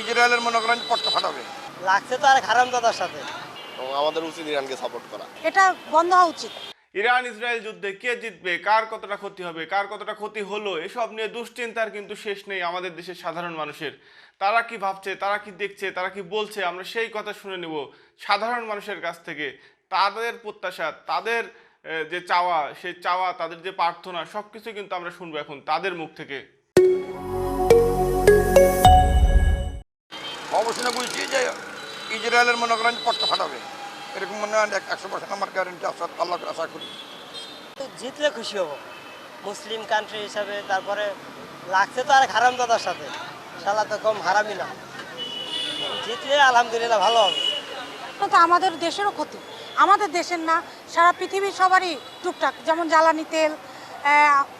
ইসরায়েলের মনে করেন পটকা ফাটাবে। লাগছে তো আর হারাম দাদার সাথে। এবং আমাদের উচিত ইরানকে সাপোর্ট করা। এটা বন্ধ হওয়া উচিত। ইরান ইসরায়েল যুদ্ধে কে জিতবে কার কতটা ক্ষতি হবে কার কতটা ক্ষতি হলো এসব নিয়ে দুশ্চিন্তার কিন্তু শেষ নেই আমাদের দেশের সাধারণ মানুষের। তারা কি ভাবছে তারা কি দেখছে তারা কি বলছে আমরা সেই কথা শুনে নেব। সাধারণ মানুষের কাছ থেকে তাদের প্রত্যাশা তাদের যে চাওয়া সেই চাওয়া তাদের যে প্রার্থনা সব কিছু কিন্তু আমরা শুনব এখন তাদের মুখ থেকে। ইসরায়েলের মনে করেন পটকা ফাটাবে। এরকম মনে হয় এক- একশো পার্সেন্ট আমার গ্যারেন্টি আশা আল্লাহ আশা করি। জিতলে খুশি হব। মুসলিম কান্ট্রি হিসাবে তারপরে লাগছে তো আর হারাম দাদার সাথে। শালা তো কম হারামি না। জিতলে আলহামদুলিল্লাহ ভালো হবে। তো আমাদের দেশেরও ক্ষতি। আমাদের দেশের না সারা পৃথিবীর সবারই টুকটাক। যেমন জ্বালানি তেল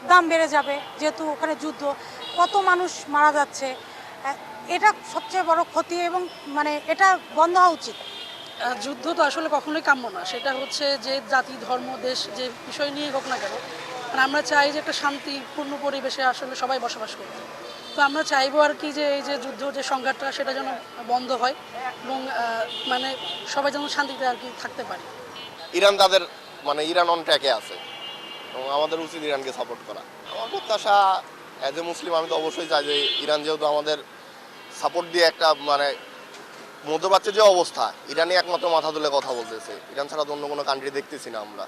দাম বেড়ে যাবে যেহেতু ওখানে যুদ্ধ। কত মানুষ মারা যাচ্ছে এটা সবচেয়ে বড় ক্ষতি এবং মানে এটা বন্ধ হওয়া উচিত। যুদ্ধ তো আসলে কখনোই কাম্য না। সেটা হচ্ছে যে জাতি ধর্ম দেশ যে বিষয় নিয়ে হোক না কেন মানে আমরা চাই যে একটা শান্তিপূর্ণ পরিবেশে আসলে সবাই বসবাস করতে তো আমরা চাইব আর কি যে এই যে যুদ্ধ যে সংঘাতটা সেটা যেন বন্ধ হয় এবং মানে সবাই যেন শান্তিতে আর কি থাকতে পারে। ইরান তাদের মানে ইরান অন ট্র্যাকে আছে এবং আমাদের উচিত ইরানকে সাপোর্ট করা। আমার প্রত্যাশা অ্যাজ এ মুসলিম আমি তো অবশ্যই চাই যে ইরান যেহেতু আমাদের সাপোর্ট দিয়ে একটা মানে মধ্যপ্রাচ্যের যে অবস্থা, ইরানই একমাত্র মাথা তুলে কথা বলতেছে। ইরান ছাড়া তো অন্য কোনো কান্ট্রি দেখতেছি না আমরা।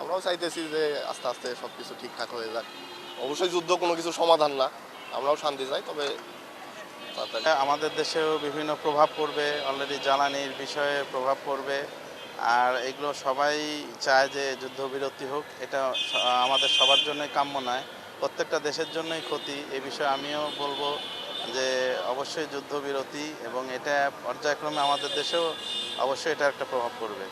আমরাও চাইতেছি যে আস্তে আস্তে সব কিছু ঠিকঠাক হয়ে যাক। অবশ্যই যুদ্ধ কোনো কিছু সমাধান না, আমরাও শান্তি চাই, তবে আমাদের দেশেও বিভিন্ন প্রভাব পড়বে অলরেডি জ্বালানির বিষয়ে প্রভাব পড়বে, আর এগুলো সবাই চায় যে যুদ্ধবিরতি হোক, এটা আমাদের সবার জন্যই কাম্য নয়, প্রত্যেকটা দেশের জন্যই ক্ষতি, এ বিষয়ে আমিও বলব। যে অবশ্যই যুদ্ধবিরতি এবং এটা পর্যায়ক্রমে আমাদের দেশেও অবশ্যই এটা একটা প্রভাব পড়বে।